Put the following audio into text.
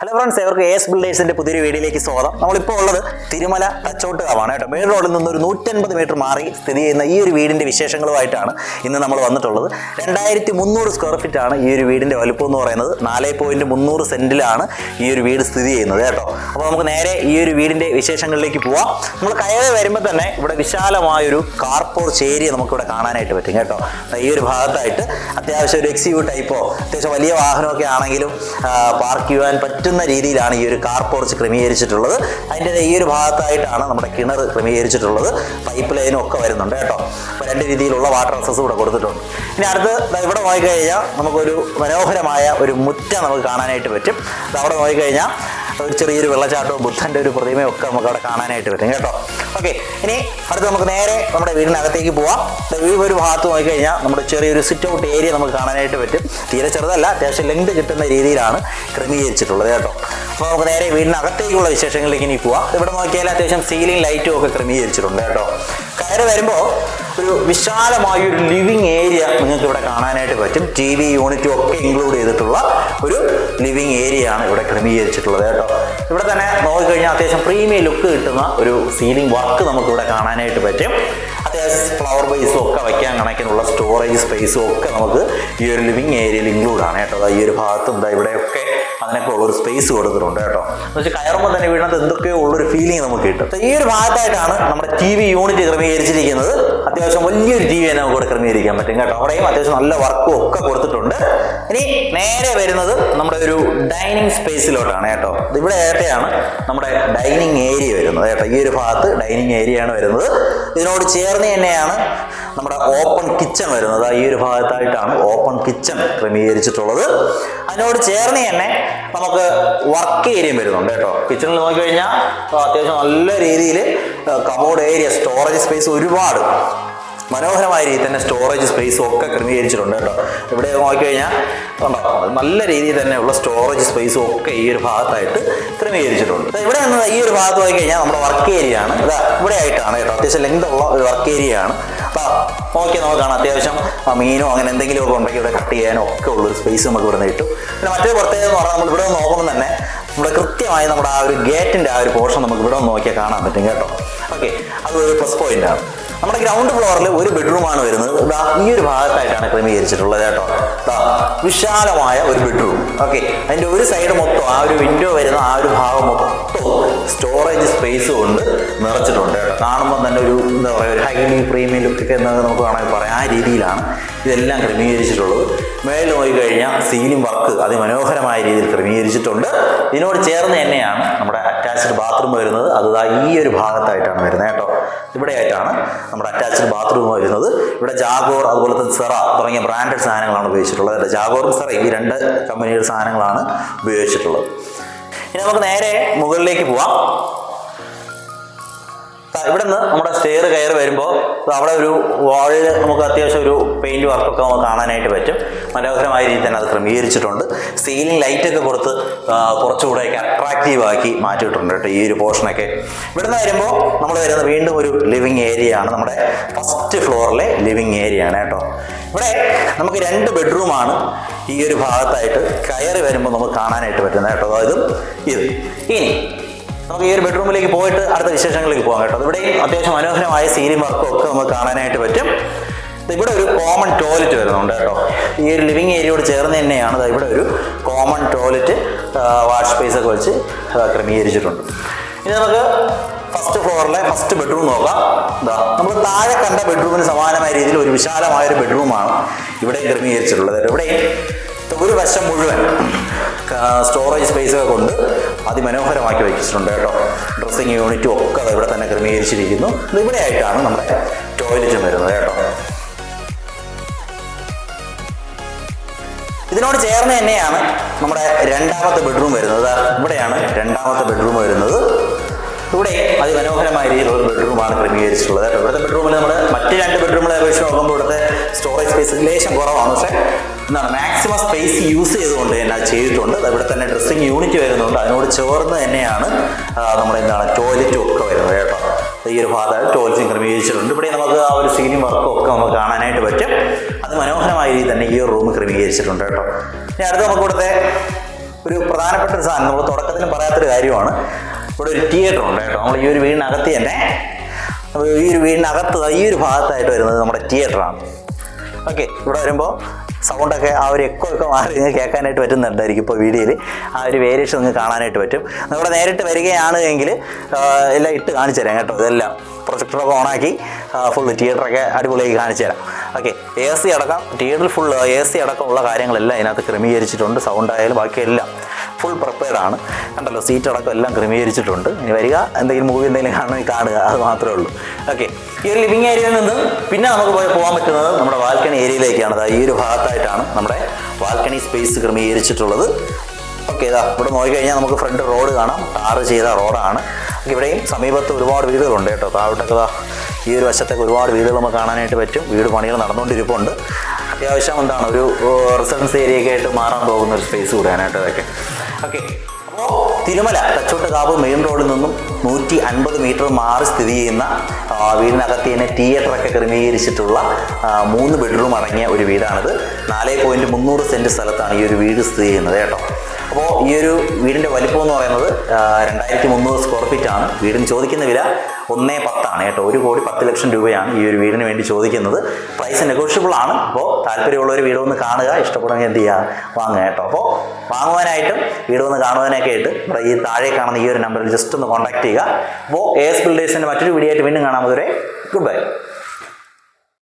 Hello friends ഇവർക്ക് S ബിൽഡേഴ്സിന്റെ പുതിയൊരു വീഡിയോയിലേക്ക് സ്വാഗതം. നമ്മളിപ്പോൾ ഉള്ളത് തിരുമല ടച്ചൗട്ട് കാവാണ് കേട്ടോ. മെയിൻ റോഡിൽ നിന്ന് ഒരു നൂറ്റൻപത് മീറ്റർ മാറി സ്ഥിതി ചെയ്യുന്ന ഈ ഒരു വീടിന്റെ വിശേഷങ്ങളുമായിട്ടാണ് ഇന്ന് നമ്മൾ വന്നിട്ടുള്ളത്. രണ്ടായിരത്തി മുന്നൂറ് സ്ക്വയർ ഫീറ്റ് ആണ് ഈ ഒരു വീടിന്റെ വലുപ്പം എന്ന് പറയുന്നത്. നാല് പോയിന്റ് മുന്നൂറ് സെന്റിലാണ് ഈ ഒരു വീട് സ്ഥിതി ചെയ്യുന്നത് കേട്ടോ. അപ്പോൾ നമുക്ക് നേരെ ഈ ഒരു വീടിന്റെ വിശേഷങ്ങളിലേക്ക് പോവാം. നമ്മൾ കയറി വരുമ്പോൾ തന്നെ ഇവിടെ വിശാലമായൊരു കാർ പോർച്ച് ഏരിയ നമുക്കിവിടെ കാണാനായിട്ട് പറ്റും കേട്ടോ. ഈ ഒരു ഭാഗത്തായിട്ട് അത്യാവശ്യം ഒരു എക്സിയൂ ടൈപ്പോ അത്യാവശ്യം വലിയ വാഹനമൊക്കെ ആണെങ്കിലും പാർക്ക് ചെയ്യാൻ ചെയ്യുവാൻ പറ്റുന്ന രീതിയിലാണ് ഈ ഒരു കാർ പോർച്ച് ക്രമീകരിച്ചിട്ടുള്ളത്. അതിന്റെ ഈ ഒരു ഭാഗത്തായിട്ടാണ് നമ്മുടെ കിണർ ക്രമീകരിച്ചിട്ടുള്ളത്. പൈപ്പ് ലൈനും ഒക്കെ വരുന്നുണ്ട് കേട്ടോ. അപ്പോൾ രണ്ട് രീതിയിലുള്ള വാട്ടർ അക്സസ് ഇവിടെ കൊടുത്തിട്ടുണ്ട്. ഇനി അടുത്ത് ഇവിടെ നോക്കിക്കഴിഞ്ഞാൽ നമുക്കൊരു മനോഹരമായ ഒരു മുറ്റ നമുക്ക് കാണാനായിട്ട് പറ്റും. അവിടെ നോക്കിക്കഴിഞ്ഞാൽ ഒരു ചെറിയൊരു വെള്ളച്ചാട്ടവും ബുദ്ധന്റെ ഒരു പ്രതിമയും ഒക്കെ നമുക്ക് അവിടെ കാണാനായിട്ട് പറ്റും കേട്ടോ. ഓക്കെ ഇനി അടുത്ത് നമുക്ക് നേരെ നമ്മുടെ വീടിനകത്തേക്ക് പോവാം. ഈ ഒരു ഭാഗത്ത് നോക്കിക്കഴിഞ്ഞാൽ നമ്മുടെ ചെറിയൊരു സിറ്റ് ഔട്ട് ഏരിയ നമുക്ക് കാണാനായിട്ട് പറ്റും. തീരെ ചെറുതല്ല അത്യാവശ്യം ലെങ്ത് കിട്ടുന്ന രീതിയിലാണ് ക്രമീകരിച്ചിട്ടുള്ളത് കേട്ടോ. അപ്പോൾ നമുക്ക് നേരെ വീടിനകത്തേക്കുള്ള വിശേഷങ്ങളിലേക്ക് ഇനി പോവാം. ഇവിടെ നോക്കിയാൽ അത്യാവശ്യം സീലിംഗ് ലൈറ്റും ഒക്കെ ക്രമീകരിച്ചിട്ടുണ്ട് കേട്ടോ. കയറി വരുമ്പോൾ ഒരു വിശാലമായ ഒരു ലിവിങ് ഏരിയ നിങ്ങൾക്ക് ഇവിടെ കാണാനായിട്ട് പറ്റും. ടി വി യൂണിറ്റും ഒക്കെ ഇൻക്ലൂഡ് ചെയ്തിട്ടുള്ള ഒരു ലിവിങ് ഏരിയ ആണ് ഇവിടെ ക്രമീകരിച്ചിട്ടുള്ളത് കേട്ടോ. ഇവിടെ തന്നെ നോക്കിക്കഴിഞ്ഞാൽ അത്യാവശ്യം പ്രീമിയം ലുക്ക് കിട്ടുന്ന ഒരു സീലിംഗ് വർക്ക് നമുക്ക് ഇവിടെ കാണാനായിട്ട് പറ്റും. അത്യാവശ്യം ഫ്ലവർ ബേസും ഒക്കെ വയ്ക്കാൻ കണക്കിനുള്ള സ്റ്റോറേജ് സ്പേസും ഒക്കെ നമുക്ക് ഈ ഒരു ലിവിങ് ഏരിയയിൽ ഇൻക്ലൂഡ് ആണ് കേട്ടോ. ഈ ഒരു ഭാഗത്തും ഇവിടെയൊക്കെ അതിനൊക്കെ ഉള്ളൊരു സ്പേസ് കൊടുത്തിട്ടുണ്ട് കേട്ടോ. എന്ന് വെച്ചാൽ കയറുമ്പോൾ തന്നെ വീണത് എന്തൊക്കെയോ ഉള്ളൊരു ഫീലിംഗ് നമുക്ക് കിട്ടും. ഈ ഒരു ഭാഗത്തായിട്ടാണ് നമ്മുടെ ടി വി യൂണിറ്റ് ക്രമീകരിച്ചിരിക്കുന്നത്. അത്യാവശ്യം വലിയൊരു ടി തന്നെ നമുക്ക് ഇവിടെ ക്രമീകരിക്കാൻ പറ്റും കേട്ടോ. അവിടെയും അത്യാവശ്യം നല്ല വർക്കും ഒക്കെ കൊടുത്തിട്ടുണ്ട്. ഇനി നേരെ വരുന്നത് നമ്മുടെ ഒരു ഡൈനിങ് സ്പേസിലോട്ടാണ് കേട്ടോ. ഇവിടെ ഏറെയാണ് നമ്മുടെ ഡൈനിങ് ഏരിയ വരുന്നത് കേട്ടോ. ഈ ഒരു ഭാഗത്ത് ഡൈനിങ് ഏരിയ ആണ് വരുന്നത്. ഇതിനോട് ചേർന്ന് തന്നെയാണ് നമ്മുടെ ഓപ്പൺ കിച്ചൺ വരുന്നത്. ഈ ഒരു ഭാഗത്തായിട്ടാണ് ഓപ്പൺ കിച്ചൺ ക്രമീകരിച്ചിട്ടുള്ളത്. അതിനോട് ചേർന്ന് തന്നെ നമുക്ക് വർക്ക് ഏരിയ വരുന്നുണ്ട് കേട്ടോ. കിച്ചണിൽ നോക്കിക്കഴിഞ്ഞാൽ അത്യാവശ്യം നല്ല രീതിയിൽ കബോർഡ് ഏരിയ സ്റ്റോറേജ് സ്പേസ് ഒരുപാട്. മനോഹരമായ രീതിയിൽ തന്നെ സ്റ്റോറേജ് സ്പേസും ഒക്കെ ക്രമീകരിച്ചിട്ടുണ്ട് കേട്ടോ. ഇവിടെ നോക്കിക്കഴിഞ്ഞാൽ കണ്ടോ നല്ല രീതിയിൽ തന്നെയുള്ള സ്റ്റോറേജ് സ്പേസും ഒക്കെ ഈ ഒരു ഭാഗത്തായിട്ട് ക്രമീകരിച്ചിട്ടുണ്ട്. ഇവിടെ നിന്ന് ഈ ഒരു ഭാഗത്ത് നോക്കിക്കഴിഞ്ഞാൽ നമ്മുടെ വർക്ക് ഏരിയ ആണ്. ഇവിടെ ആയിട്ടാണ് കേട്ടോ. അത്യാവശ്യം ലെങ്ത് ഉള്ള ഒരു വർക്ക് ഏരിയ ആണ്. അപ്പോൾ നോക്കി നമുക്ക് കാണാം അത്യാവശ്യം മീനോ അങ്ങനെ എന്തെങ്കിലും ഒക്കെ ഉണ്ടെങ്കിൽ ഇവിടെ കട്ട് ചെയ്യാനോ ഒക്കെ ഉള്ളൊരു സ്പേസ് നമുക്ക് ഇവിടെ നിന്ന് കിട്ടും. പിന്നെ മറ്റൊരു പ്രത്യേകത എന്ന് പറഞ്ഞാൽ നമ്മൾ ഇവിടെ നോക്കുമ്പോൾ തന്നെ നമ്മുടെ കൃത്യമായി നമ്മുടെ ആ ഒരു ഗേറ്റിന്റെ ആ ഒരു പോർഷൻ നമുക്ക് ഇവിടെ നോക്കിയാൽ കാണാൻ പറ്റും കേട്ടോ. ഓക്കെ അത് ഒരു പ്ലസ് പോയിന്റ് ആണ്. നമ്മുടെ ഗ്രൗണ്ട് ഫ്ലോറിൽ ഒരു ബെഡ്റൂമാണ് വരുന്നത്. ഇതാ ഈ ഒരു ഭാഗത്തായിട്ടാണ് ക്രമീകരിച്ചിട്ടുള്ളത് കേട്ടോ. ഇതാ വിശാലമായ ഒരു ബെഡ്റൂം ഓക്കെ അതിന്റെ ഒരു സൈഡ് മൊത്തം ആ ഒരു വിൻഡോ വരുന്ന ആ ഒരു ഭാഗം മൊത്തം സ്റ്റോറേജ് സ്പേസ് കൊണ്ട് നിറച്ചിട്ടുണ്ട് കേട്ടോ. കാണുമ്പോൾ തന്നെ ഒരു എന്താ പറയുക ഒരു ഹൈലി പ്രീമിയം ലുക്കൊക്കെ എന്നത് നമുക്ക് വേണമെങ്കിൽ പറയാം. ആ രീതിയിലാണ് ഇതെല്ലാം ക്രമീകരിച്ചിട്ടുള്ളത്. മേളിൽ നോക്കി കഴിഞ്ഞാൽ സീലിംഗ് വർക്ക് അതിമനോഹരമായ രീതിയിൽ ക്രമീകരിച്ചിട്ടുണ്ട്. ഇതിനോട് ചേർന്ന് തന്നെയാണ് നമ്മുടെ അറ്റാച്ച്ഡ് ബാത്റൂം വരുന്നത് അത് ഈ ഒരു ഭാഗത്തായിട്ടാണ് വരുന്നത് കേട്ടോ. ഇവിടെ ആയിട്ടാണ് നമ്മുടെ അറ്റാച്ച്ഡ് ബാത്റൂം വരുന്നത്. ഇവിടെ ജാഗോർ അതുപോലെ തന്നെ സെറ തുടങ്ങിയ ബ്രാൻഡഡ് സാധനങ്ങളാണ് ഉപയോഗിച്ചിട്ടുള്ളത്. ജാഗോറും സെറ ഈ രണ്ട് കമ്പനിയുടെ സാധനങ്ങളാണ് ഉപയോഗിച്ചിട്ടുള്ളത്. ഇനി നമുക്ക് നേരെ മുകളിലേക്ക് പോവാം. ദാ ഇവിടെ നിന്ന് നമ്മുടെ സ്റ്റെയർ കയറി വരുമ്പോൾ അവിടെ ഒരു വാളിൽ നമുക്ക് അത്യാവശ്യം ഒരു പെയിന്റ് വർക്കൊക്കെ നമുക്ക് കാണാനായിട്ട് പറ്റും. മനോഹരമായ രീതിയിൽ തന്നെ അത് ക്രമീകരിച്ചിട്ടുണ്ട്. സീലിംഗ് ലൈറ്റൊക്കെ കൊടുത്ത് കുറച്ചുകൂടെയൊക്കെ അട്രാക്റ്റീവ് ആക്കി മാറ്റിയിട്ടുണ്ട് കേട്ടോ ഈ ഒരു പോർഷനൊക്കെ ഇവിടെ നിന്ന് വരുമ്പോൾ നമ്മൾ വരുന്നത് വീണ്ടും ഒരു ലിവിങ് ഏരിയ ആണ്. നമ്മുടെ ഫസ്റ്റ് ഫ്ലോറിലെ ലിവിങ് ഏരിയ ആണ് കേട്ടോ. ഇവിടെ നമുക്ക് രണ്ട് ബെഡ്റൂമാണ് ഈ ഒരു ഭാഗത്തായിട്ട് കയറി വരുമ്പോൾ നമുക്ക് കാണാനായിട്ട് പറ്റുന്നത് കേട്ടോ. അതായത് ഇത്. ഇനി നമുക്ക് ഈ ഒരു ബെഡ്റൂമിലേക്ക് പോയിട്ട് അടുത്ത വിശേഷങ്ങളിലേക്ക് പോകാം കേട്ടോ. ഇവിടെയും അത്യാവശ്യം മനോഹരമായ സീലിംഗ് വർക്കും ഒക്കെ നമുക്ക് കാണാനായിട്ട് പറ്റും. ഇവിടെ ഒരു കോമൺ ടോയ്ലറ്റ് വരുന്നുണ്ട് കേട്ടോ. ഈ ഒരു ലിവിങ് ഏരിയയോട് ചേർന്ന് തന്നെയാണ് ഇവിടെ ഒരു കോമൺ ടോയ്ലറ്റ് വാഷ് സ്പേസ് ഒക്കെ വെച്ച് ക്രമീകരിച്ചിട്ടുണ്ട്. ഇനി നമുക്ക് ഫസ്റ്റ് ഫ്ലോറിലെ ഫസ്റ്റ് ബെഡ്റൂം നോക്കാം. എന്താ നമ്മൾ താഴെ കണ്ട ബെഡ്റൂമിന് സമാനമായ രീതിയിൽ ഒരു വിശാലമായ ഒരു ബെഡ്റൂമാണ് ഇവിടെ ക്രമീകരിച്ചിട്ടുള്ളത്. ഇവിടെ ഒരു വശം മുഴുവൻ സ്റ്റോറേജ് സ്പേസൊക്കെ കൊണ്ട് അതിമനോഹരമാക്കി വെച്ചിട്ടുണ്ട് കേട്ടോ. ഡ്രസ്സിങ് യൂണിറ്റും ഒക്കെ ഇവിടെ തന്നെ ക്രമീകരിച്ചിരിക്കുന്നു. ഇവിടെയായിട്ടാണ് ഇവിടെ നമ്മുടെ ടോയ്ലറ്റും വരുന്നത് കേട്ടോ. ഇതിനോട് ചേർന്ന് തന്നെയാണ് നമ്മുടെ രണ്ടാമത്തെ ബെഡ്റൂം വരുന്നത്. ഇവിടെയാണ് രണ്ടാമത്തെ ബെഡ്റൂം വരുന്നത്. ഇവിടെ അതിമനോഹരമായ രീതിയിലുള്ള ബെഡ്റൂമാണ് ക്രമീകരിച്ചിട്ടുള്ളത്. ഇവിടുത്തെ ബെഡ്റൂമിൽ നമ്മൾ മറ്റ് രണ്ട് ബെഡ്റൂമിലെ അപേക്ഷിച്ച് നോക്കുമ്പോൾ ഇവിടുത്തെ സ്റ്റോറേജ് സ്പേസ് ലേശം കുറവാണ്. പക്ഷേ എന്താണ് മാക്സിമം സ്പേസ് യൂസ് ചെയ്തുകൊണ്ട് തന്നെ അത് ചെയ്തിട്ടുണ്ട്. ഇവിടെ തന്നെ ഡ്രസ്സിങ് യൂണിറ്റ് വരുന്നുണ്ട്. അതിനോട് ചേർന്ന് തന്നെയാണ് നമ്മുടെ എന്താണ് ടോയ്ലറ്റും ഒക്കെ വരുന്നത് കേട്ടോ. ഈ ഒരു ഭാഗത്ത് ടോയ്ലറ്റും ക്രമീകരിച്ചിട്ടുണ്ട്. ഇവിടെ നമുക്ക് ആ ഒരു സീനിയും വർക്കും ഒക്കെ നമുക്ക് കാണാനായിട്ട് പറ്റും. അത് മനോഹരമായ രീതിയിൽ തന്നെ ഈ ഒരു റൂം ക്രമീകരിച്ചിട്ടുണ്ട് കേട്ടോ. ഇനി അടുത്ത് നമുക്ക് ഇവിടുത്തെ ഒരു പ്രധാനപ്പെട്ട ഒരു സാധനം. നമ്മൾ തുടക്കത്തിൽ പറയാത്തൊരു കാര്യമാണ്. ഇവിടെ ഒരു തിയേറ്റർ ഉണ്ട് കേട്ടോ. നമ്മൾ ഈ ഒരു വീടിനകത്ത് തന്നെ ഈ ഒരു വീടിനകത്ത് ഈ ഒരു ഭാഗത്തായിട്ട് വരുന്നത് നമ്മുടെ തിയേറ്ററാണ് ഓക്കെ ഇവിടെ വരുമ്പോൾ സൗണ്ടൊക്കെ ആ ഒരു എക്കോ ഒക്കെ മാറി നിങ്ങൾക്ക് കേൾക്കാനായിട്ട് പറ്റുന്നുണ്ടായിരിക്കും ഇപ്പോൾ വീഡിയോയിൽ ആ ഒരു വേരിയേഷൻ നിങ്ങൾക്ക് കാണാനായിട്ട് പറ്റും. നിങ്ങളുടെ നേരിട്ട് വരികയാണ് എങ്കിൽ എല്ലാം ഇട്ട് കാണിച്ചു തരാം കേട്ടോ. ഇതെല്ലാം പ്രൊജക്ടറൊക്കെ ഓണാക്കി ഫുൾ തിയേറ്ററൊക്കെ അടിപൊളിയായി കാണിച്ചു തരാം. ഓക്കെ എ സി അടക്കം തിയേറ്ററിൽ ഫുൾ എ സി അടക്കമുള്ള കാര്യങ്ങളെല്ലാം അതിനകത്ത് ക്രമീകരിച്ചിട്ടുണ്ട്. സൗണ്ട് ആയാലും ബാക്കിയെല്ലാം. ഫുൾ പ്രിപ്പയർഡ് ആണ്. കണ്ടല്ലോ സീറ്റ് അടക്കം എല്ലാം ക്രമീകരിച്ചിട്ടുണ്ട്. ഇനി വരിക എന്തെങ്കിലും മൂവി എന്തെങ്കിലും കാണണമെങ്കിൽ കാണുക അത് മാത്രമേ ഉള്ളൂ. ഓക്കെ ഈ ഒരു ലിവിങ് ഏരിയയിൽ നിന്ന് പിന്നെ നമുക്ക് പോയി പോകാൻ പറ്റുന്നത് നമ്മുടെ ബാൽക്കണി ഏരിയയിലേക്കാണ് അതായത് ഈ ഒരു ഭാഗത്തായിട്ടാണ് നമ്മുടെ ബാൽക്കണി സ്പേസ് ക്രമീകരിച്ചിട്ടുള്ളത്. ഓക്കെ ഇതാ ഇവിടെ നോക്കിക്കഴിഞ്ഞാൽ നമുക്ക് ഫ്രണ്ട് റോഡ് കാണാം. ടാറ് ചെയ്ത റോഡാണ് ഇവിടെയും സമീപത്ത് ഒരുപാട് വീടുകളുണ്ട് കേട്ടോ. താഴോട്ടൊക്കെ ഈ ഒരു വശത്തൊക്കെ ഒരുപാട് വീടുകൾ നമുക്ക് കാണാനായിട്ട് പറ്റും. വീട് പണികൾ നടന്നുകൊണ്ടിരിപ്പുണ്ട്. അത്യാവശ്യം എന്താണ് ഒരു റെസിഡൻസ് ഏരിയയൊക്കെ ആയിട്ട് മാറാൻ പോകുന്ന ഒരു സ്പേസ് കൂടെയാനായിട്ട് ഇതൊക്കെ. Okay. Thirumala Thachottukavu main റോഡിൽ നിന്നും നൂറ്റി അൻപത് മീറ്റർ മാറി സ്ഥിതി ചെയ്യുന്ന വീടിനകത്ത് തന്നെ തിയേറ്ററൊക്കെ ക്രമീകരിച്ചിട്ടുള്ള മൂന്ന് ബെഡ്റൂം അടങ്ങിയ ഒരു വീടാണിത്. നാല് പോയിന്റ് മുന്നൂറ് സെന്റ് സ്ഥലത്താണ് ഈ ഒരു വീട് സ്ഥിതി ചെയ്യുന്നത് കേട്ടോ. അപ്പോൾ ഈ ഒരു വീടിന്റെ വലിപ്പം എന്ന് പറയുന്നത് രണ്ടായിരത്തി മുന്നൂറ് സ്ക്വയർ ഫീറ്റ് ആണ്. വീടിന് ചോദിക്കുന്ന വില ഒന്നേ പത്താണ് കേട്ടോ. ഒരു കോടി പത്ത് ലക്ഷം രൂപയാണ് ഈ ഒരു വീടിന് വേണ്ടി ചോദിക്കുന്നത്. പ്രൈസ് നെഗോഷ്യബിൾ ആണ്. അപ്പോൾ താല്പര്യമുള്ള വീട് ഒന്ന് കാണുക ഇഷ്ടപ്പെടുമെങ്കിൽ എന്ത് ചെയ്യുക വാങ്ങുക കേട്ടോ. അപ്പോൾ വാങ്ങുവാനായിട്ടും വീട് ഒന്ന് കാണുവാനൊക്കെ ആയിട്ട് ഈ താഴെ കാണുന്ന ഈ ഒരു നമ്പറിൽ ജസ്റ്റ് ഒന്ന് കോൺടാക്ട് ചെയ്യുക. അപ്പോൾ എ എസ് ബിൽഡേഴ്സിന്റെ മറ്റൊരു വീഡിയോ ആയിട്ട് വീണ്ടും അതുവരെ ഗുഡ് ബൈ